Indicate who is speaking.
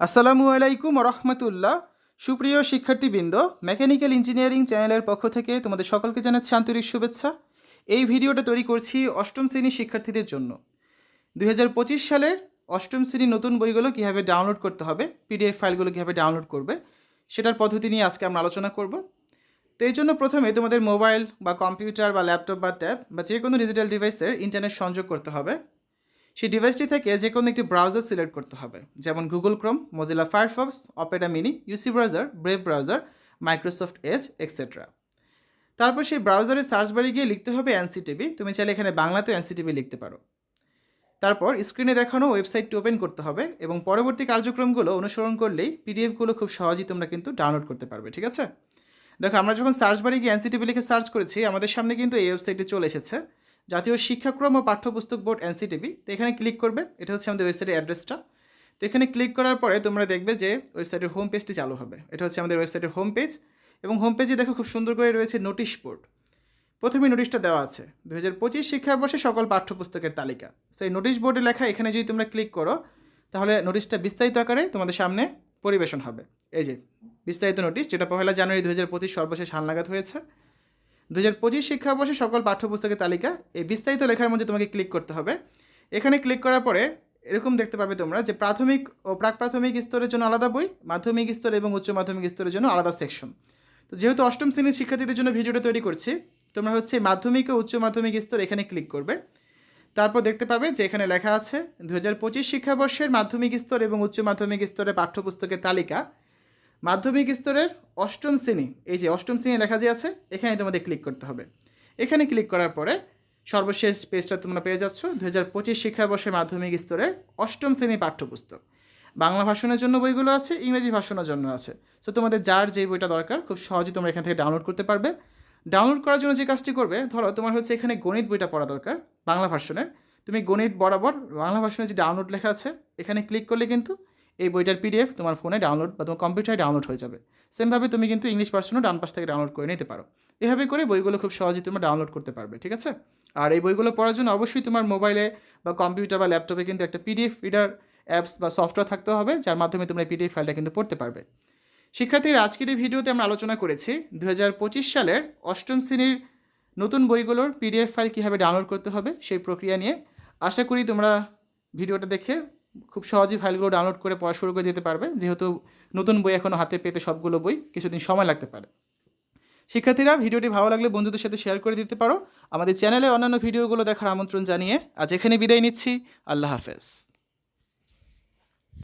Speaker 1: আসসালামু আলাইকুম রহমতুল্লাহ সুপ্রিয় শিক্ষার্থীবৃন্দ, মেকানিক্যাল ইঞ্জিনিয়ারিং চ্যানেলের পক্ষ থেকে তোমাদের সকলকে জানাচ্ছি আন্তরিক শুভেচ্ছা। এই ভিডিওটা তৈরি করছি অষ্টম শ্রেণির শিক্ষার্থীদের জন্য। দু হাজার পঁচিশ সালের অষ্টম শ্রেণির নতুন বইগুলো কীভাবে ডাউনলোড করতে হবে, পিডিএফ ফাইলগুলো কীভাবে ডাউনলোড করবে, সেটার পদ্ধতি নিয়ে আজকে আমরা আলোচনা করব। তো এই জন্য প্রথমে তোমাদের মোবাইল বা কম্পিউটার বা ল্যাপটপ বা ট্যাব বা যে কোনো ডিজিটাল ডিভাইসের ইন্টারনেট সংযোগ করতে হবে। সেই ডিভাইসটি থেকে যে কোনো একটি ব্রাউজার সিলেক্ট করতে হবে। যেমন Google Chrome Mozilla Firefox Opera Mini UC browser Brave browser Microsoft Edge extra তারপর সেই ব্রাউজারে সার্চ বারে গিয়ে লিখতে হবে এনসিটিভি তুমি চাইলে এখানে বাংলাতেও এনসিটিভি লিখতে পারো। তারপর স্ক্রিনে দেখানো ওয়েবসাইটটি ওপেন করতে হবে এবং পরবর্তী কার্যক্রমগুলো অনুসরণ করলেই পিডিএফগুলো খুব সহজেই তোমরা কিন্তু ডাউনলোড করতে পারবে, ঠিক আছে? দেখো, আমরা যখন সার্চ বারে গিয়ে এনসিটিভি লিখে সার্চ করেছি, আমাদের সামনে কিন্তু এই ওয়েবসাইটটি চলে এসেছে। জাতীয় শিক্ষাক্রম ও পাঠ্যপুস্তক বোর্ড এনসিটিভি। তো এখানে ক্লিক করবে। এটা হচ্ছে আমাদের ওয়েবসাইটের অ্যাড্রেসটা তো এখানে ক্লিক করার পরে তোমরা দেখবে যে ওয়েবসাইটের হোম পেজটি চালু হবে। এটা হচ্ছে আমাদের ওয়েবসাইটের হোম পেজ এবং হোম পেজে দেখো খুব সুন্দর করে রয়েছে নোটিশ বোর্ড প্রথমে নোটিশটা দেওয়া আছে। দু হাজার পঁচিশ শিক্ষাবর্ষে সকল পাঠ্যপুস্তকের তালিকা। সো এই নোটিশ বোর্ডে লেখা এখানে যদি তোমরা ক্লিক করো, তাহলে নোটিশটা বিস্তারিত আকারে তোমাদের সামনে পরিবেশন হবে। এই যে, বিস্তারিত নোটিশ যেটা পহেলা জানুয়ারি দু হাজার পঁচিশ সর্বশেষ হালনাগাদ হয়েছে। দু হাজার পঁচিশ শিক্ষাবর্ষে সকল পাঠ্যপুস্তকের তালিকা, এই বিস্তারিত লেখার মধ্যে তোমাকে ক্লিক করতে হবে। এখানে ক্লিক করার পরে এরকম দেখতে পাবে তোমরা যে প্রাথমিক ও প্রাক প্রাথমিক স্তরের জন্য আলাদা বই, মাধ্যমিক স্তর এবং উচ্চ মাধ্যমিক স্তরের জন্য আলাদা সেকশন। তো যেহেতু অষ্টম শ্রেণির শিক্ষার্থীদের জন্য ভিডিওটা তৈরি করছি, তোমরা হচ্ছে মাধ্যমিক ও উচ্চ মাধ্যমিক স্তর এখানে ক্লিক করবে। তারপর দেখতে পাবে যে এখানে লেখা আছে দু হাজার পঁচিশ শিক্ষাবর্ষের মাধ্যমিক স্তর এবং উচ্চ মাধ্যমিক স্তরের পাঠ্যপুস্তকের তালিকা। মাধ্যমিক স্তরের অষ্টম শ্রেণি, এই যে অষ্টম শ্রেণি লেখা যে আছে, এখানে তোমাদের ক্লিক করতে হবে। এখানে ক্লিক করার পরে সর্বশেষ পেজটা তোমরা পেয়ে যাচ্ছ দু হাজার পঁচিশ শিক্ষাবর্ষের মাধ্যমিক স্তরের অষ্টম শ্রেণি পাঠ্যপুস্তক। বাংলা ভাষণের জন্য বইগুলো আছে, ইংরেজি ভাষণের জন্য আছে। সো তোমাদের যার যে বইটা দরকার, খুব সহজেই তোমরা এখান থেকে ডাউনলোড করতে পারবে। ডাউনলোড করার জন্য যে কাজটি করবে, ধরো তোমার হচ্ছে এখানে গণিত বইটা পড়া দরকার, বাংলা ভাষণের। তুমি গণিত বরাবর বাংলা ভাষণের যে ডাউনলোড লেখা আছে, এখানে ক্লিক করলে কিন্তু এই বইটার পিডিএফ তোমার ফোনে ডাউনলোড বা তোমার কম্পিউটারে ডাউনলোড হয়ে যাবে। সেমভাবে তুমি কিন্তু ইংলিশ ভার্সনও ডান পাশ থেকে ডাউনলোড করে নিতে পারো। এভাবে করে বইগুলো খুব সহজেই তোমরা ডাউনলোড করতে পারবে, ঠিক আছে? আর এই বইগুলো পড়ার জন্য অবশ্যই তোমার মোবাইলে বা কম্পিউটার বা ল্যাপটপে কিন্তু একটা পিডিএফ রিডার অ্যাপস বা সফটওয়্যার থাকতে হবে, যার মাধ্যমে তোমরা এই পিডিএফ ফাইলটা কিন্তু পড়তে পারবে। শিক্ষার্থীরা, আজকের এই ভিডিওতে আমরা আলোচনা করেছি দু হাজার পঁচিশ সালের অষ্টম শ্রেণির নতুন বইগুলোর পিডিএফ ফাইল কীভাবে ডাউনলোড করতে হবে সেই প্রক্রিয়া নিয়ে। আশা করি তোমরা ভিডিওটা দেখে খুব সহজেই ফাইলগুলো ডাউনলোড করে পড়া শুরু করে যেতে পারবে। যেহেতু নতুন বই এখনও হাতে পেতে সবগুলো বই কিছুদিন সময় লাগতে পারে। শিক্ষার্থীরা ভিডিওটি ভালো লাগলে বন্ধুদের সাথে শেয়ার করে দিতে পারো। আমাদের চ্যানেলের অন্যান্য ভিডিওগুলো দেখার আমন্ত্রণ জানিয়ে আজ এখানে বিদায় নিচ্ছি। আল্লাহ হাফেজ।